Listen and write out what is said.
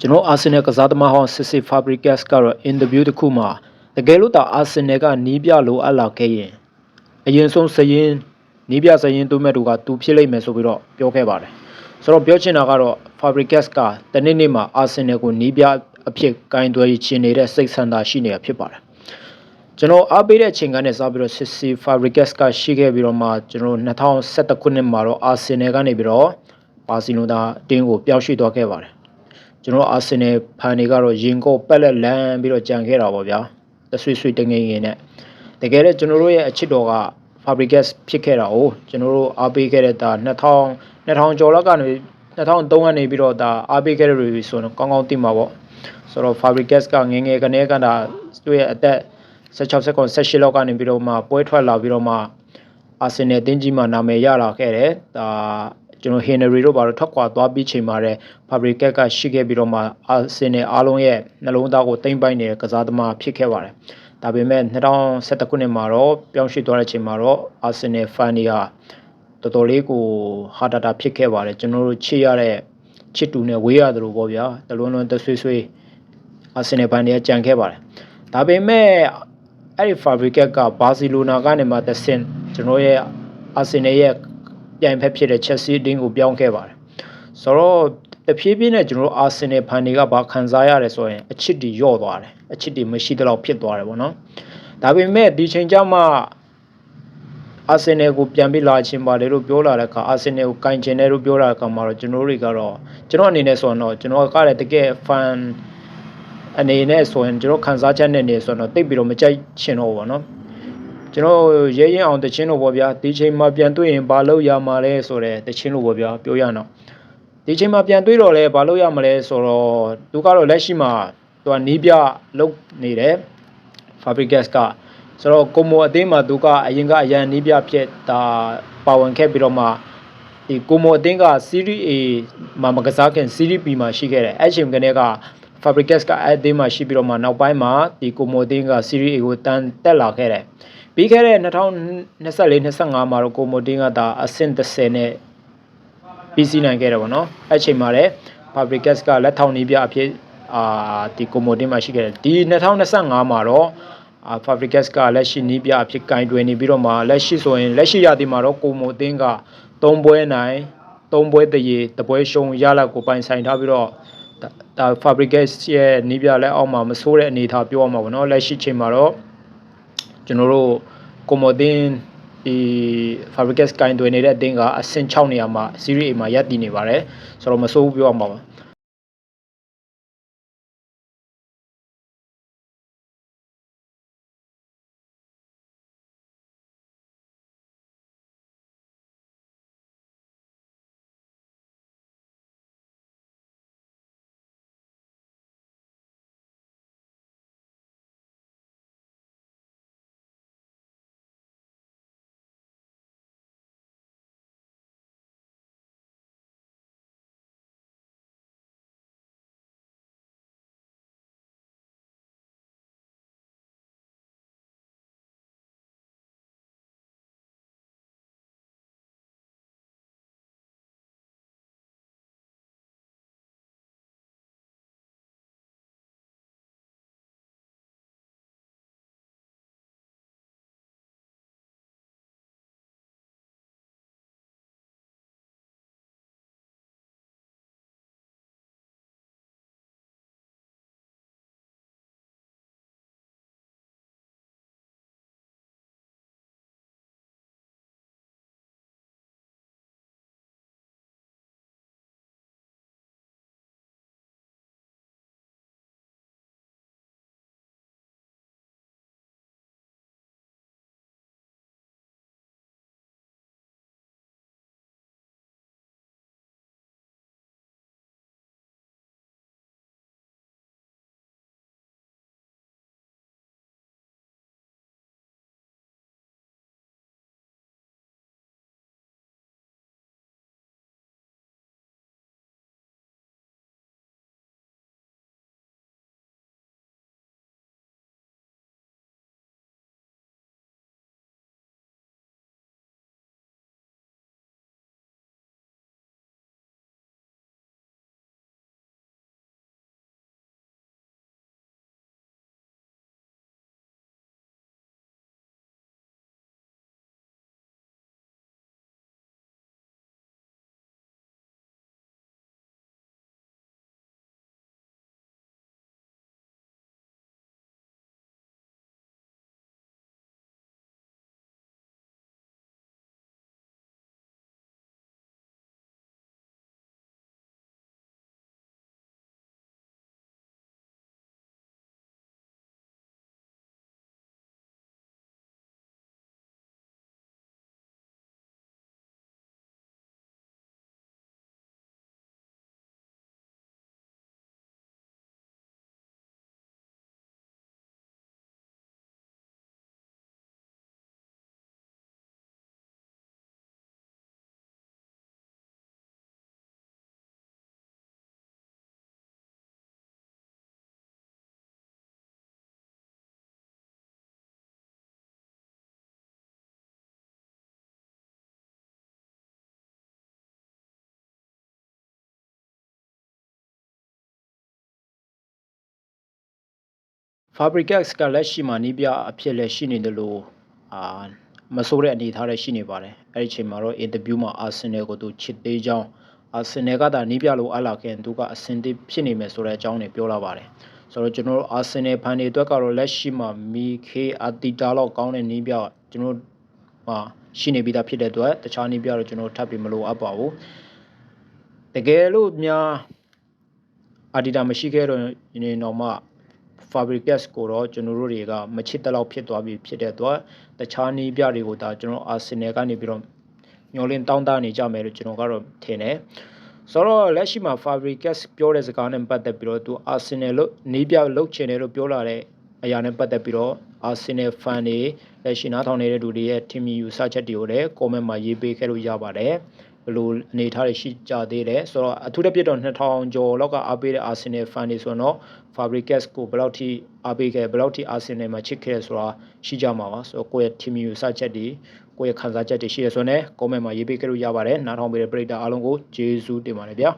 ကျွန်တော်အာဆင်နယ်ကစားသမားဟောင်းစစ်စစ်ဖာဘရီကက်စ်ကတော့အင်တာဗျူးတစ်ခုမှာတကယ်လို့သာအာဆင်နယ်ကနီးပြလိုအပ်လာခဲ့ရင်အရင်ဆုံးစရင်နီးပြစရင်သူမဲ့သူကသူဖြစ်လိမ့်မယ်ဆိုပြီးတော့ပြောခဲ့ပါတယ်ဆိုတော့ပြောချင်တာကတော့ဖာဘရီကက်စ်ကတနေ့နေ့မှာအာဆင်နယ်ကိုနီးပြအဖြစ်ကင်သွဲချင်နေတဲ့စိတ်ဆန္ဒရှိနေတာဖြစ်ပါတယ်ကျွန်တော်အားပေးတဲ့အချိန်ကနေစပြီးတော့စစ်စီဖာဘရီကက်စ်ကရှိခဲ့ပြီးတော့မှကျွန်တော်2011ခုနှစ်မှာတော့အာဆင်နယ်ကနေပြီးတော့ဘာစီလိုနာအတင်းကိုပျောက်ရွှေ့သွားခဲ့ပါတယ် ကျွန်တော်အာဆင်နယ်ဖန်တွေကတော့ရင်ကော့ပက်လက်လန်းပြီးတော့ကြံခဲ့တာပေါ့ဗျာတဆွေဆွေတငယ်ငယ်နဲ့တကယ်တော့ကျွန်တော်တို့ရဲ့အချစ်တော်က Fabricas ဖြစ်ခဲ့တာ哦ကျွန်တော်တို့အားပေးခဲ့တဲ့ဒါ2000 2000ကျော်လောက်ကနေ2003ကနေပြီးတော့ဒါအားပေးခဲ့တဲ့တွေဆိုတော့ကောင်းကောင်းသိမှာပေါ့ဆိုတော့ Fabricas ကငယ်ငယ်ကနေကဒါသူ့ရဲ့အသက်16စက္ကန့်18လောက်ကနေပြီးတော့မှပွဲထွက်လာပြီးတော့မှအာဆင်နယ်တင်းကြီးမှာနာမည်ရလာခဲ့တယ်ဒါ ကျွန်တော်ဟင်နရီတို့ဘာလို့ထွက်ခွာသွားပြီးချိန်မှာတဲ့ Fabricas ကရှိခဲ့ပြီးတော့မှအာဆင်နယ်အားလုံးရဲ့နှလုံးသားကိုတိမ့်ပိုက်နေတဲ့ကစားသမားဖြစ်ခဲ့ပါတယ်ဒါပေမဲ့2011ခုနှစ်မှာတော့ပြောင်းရွှေ့သွားတဲ့ချိန်မှာတော့အာဆင်နယ်ဖန်တွေကတော်တော်လေးကိုဟာတာတာဖြစ်ခဲ့ပါတယ်ကျွန်တော်တို့ချစ်ရတဲ့ချစ်တူနဲ့ဝေးရတယ်လို့ပေါ့ဗျာတလွန်းလွန်းတဆွေးဆွေးအာဆင်နယ်ဖန်တွေကကြံခဲ့ပါတယ်ဒါပေမဲ့အဲ့ဒီ Fabricas ကဘာစီလိုနာကနေမှတဆင့်ကျွန်တော်ရဲ့အာဆင်နယ်ရဲ့ ပြိုင်ဖက်ဖြစ်တဲ့ Chelsea အတင်းကိုပြောင်းခဲ့ပါတယ်ဆိုတော့တဖြည်းဖြည်းနဲ့ကျွန်တော်တို့အာဆင်နယ်ဖန်တွေကဘာခံစားရတယ်ဆိုရင်အချစ်တီယော့သွားတယ်အချစ်တီမရှိတော့ဖြစ်သွားတယ်ပေါ့နော်ဒါပေမဲ့ဒီချိန်ကျမှအာဆင်နယ်ကိုပြန်ပြီးလာချင်းပါတယ်လို့ပြောလာတဲ့အခါအာဆင်နယ်ကိုကင်ချင်တယ်လို့ပြောလာတဲ့အခါမှာတော့ကျွန်တော်တို့တွေကတော့ကျွန်တော်အနေနဲ့ဆိုရင်တော့ကျွန်တော်ကလည်းတကယ် fan အနေနဲ့ဆိုရင်ကျွန်တော်ခံစားချက်နဲ့နေဆိုတော့တိတ်ပြီးတော့မကြိုက်ချင်တော့ဘူးပေါ့နော် ကျွန်တော်ရဲရင်အောင်တချင်းလို့ပေါ့ဗျာဒီချိန်မှာပြန်တွေ့ရင်ဘာလုပ်ရမှာလဲဆိုတော့တချင်းလို့ပေါ့ဗျာပြောရအောင်ဒီချိန်မှာပြန်တွေ့တော့လဲဘာလုပ်ရမလဲဆိုတော့သူကတော့လက်ရှိမှာသူကနီးပြလုတ်နေတယ် Fabricas ကဆိုတော့ကိုမိုအသင်းမှာသူကအရင်ကအရန်နီးပြဖြစ်ဒါပါဝင်ခဲ့ပြီးတော့မှဒီကိုမိုအသင်းက Series A မှာမကစားခင် Series B မှာရှိခဲ့တယ်အဲ့ချိန်ကနေက Fabricas ကအဲ့အသင်းမှာရှိပြီးတော့မှနောက်ပိုင်းမှာဒီကိုမိုအသင်းက Series A ကိုတန်းတက်လာခဲ့တယ် ပြီးခဲ့တဲ့2024 25မှာတော့ကိုမိုတင်းကဒါအဆင့်30နဲ့ပြီးစီးနိုင်ခဲ့တယ်ဗောနော်အဲ့ချိန်မှာလည်း Fabricas ကလက်ထောင်နေပြအဖြစ်အာဒီကိုမိုတင်းမှာရှိခဲ့တယ်ဒီ2025မှာတော့အာ Fabricas ကလက်ရှိနီးပြအဖြစ်ကင်တွယ်နေပြီးတော့မှလက်ရှိဆိုရင်လက်ရှိရသည်မှာတော့ကိုမိုတင်းက3ပွဲနိုင်3ပွဲတရေတပွဲရှုံးရလက်ကိုပိုင်ဆိုင်ထားပြီးတော့ဒါဒါ Fabricas ရဲ့နီးပြလက်အောက်မှာမဆိုးတဲ့အနေအထားပြောရမှာပေါ့နော်လက်ရှိချိန်မှာတော့ ကျွန်တော်တို့ကိုမိုတင်းဒီ Fabricas ကင်တွယ်နေတဲ့အတင်းကအဆင့်6နေရာမှာ Series A မှာရပ်တည်နေပါတယ်ဆိုတော့မဆိုးဘူးပြောရမှာပါ Fabregas ကလက်ရှိမှာနီးပြအဖြစ်လည်းရှိနေတယ်လို့အာမဆိုးတဲ့အနေအထားလည်းရှိနေပါတယ်အဲ့ဒီအချိန်မှာတော့အင်တာဗျူးမှာ Arsenal ကိုသူချစ်သေးကြောင်း Arsenal ကသာနီးပြလို့အလာခင်သူကအဆင်သင့်ဖြစ်နေမယ်ဆိုတဲ့အကြောင်းတွေပြောလာပါတယ်ဆိုတော့ကျွန်တော်တို့ Arsenal ဖန်တွေအတွက်ကတော့လက်ရှိမှာ Mike Arteta လောက်ကောင်းတဲ့နီးပြကျွန်တော်မှာရှိနေပြီးသားဖြစ်တဲ့အတွက်တခြားနီးပြတော့ကျွန်တော်ထပ်ပြီးမလိုအပ်ပါဘူးတကယ်လို့များအာဒီတာမရှိခဲ့တော့နေတော့မှ Fabregas ကိုတော့ကျွန်တော်တို့တွေကမချစ်တဲ့လောက်ဖြစ်သွားပြီဖြစ်တဲ့အတွက်တခြားနီးပြတွေကိုဒါကျွန်တော် Arsenal ကနေပြီးတော့ညှော်လင်းတောင်းတနေကြမယ်လို့ကျွန်တော်ကတော့ထင်တယ်ဆိုတော့လက်ရှိမှာ Fabregas ပြောတဲ့စကားနဲ့ပတ်သက်ပြီးတော့သူ Arsenal လို့နီးပြလုတ်ချင်တယ်လို့ပြောလာတဲ့အရာနဲ့ပတ်သက်ပြီးတော့ Arsenal fan တွေလက်ရှိနားထောင်နေတဲ့လူတွေရဲ့ team ယူဆချက်တွေကိုလည်း comment မှာရေးပေးခဲ့လို့ရပါတယ်ဘယ် လိုအနေထားတွေရှိကြသေးတယ်ဆိုတော့အထူးသဖြင့်တော့2000ကျော်လောက်ကအားပေးတဲ့ Arsenal fan တွေဆိုတော့ Fabregas ကိုဘယ်လောက်ထိအားပေးခဲ့ဘယ်လောက်ထိ Arsenal မှာချစ်ခဲ့ဆိုတာရှိကြမှာပါဆိုတော့ကိုယ့်ရဲ့ team ယူဆချက်တွေကိုယ့်ရဲ့ခံစားချက်တွေရှိရဆိုတော့ comment မှာရေးပေးခဲ့လို့ရပါတယ်နားထောင်ပေးတဲ့ပရိသတ်အားလုံးကိုကျေးဇူးတင်ပါတယ်ဗျာ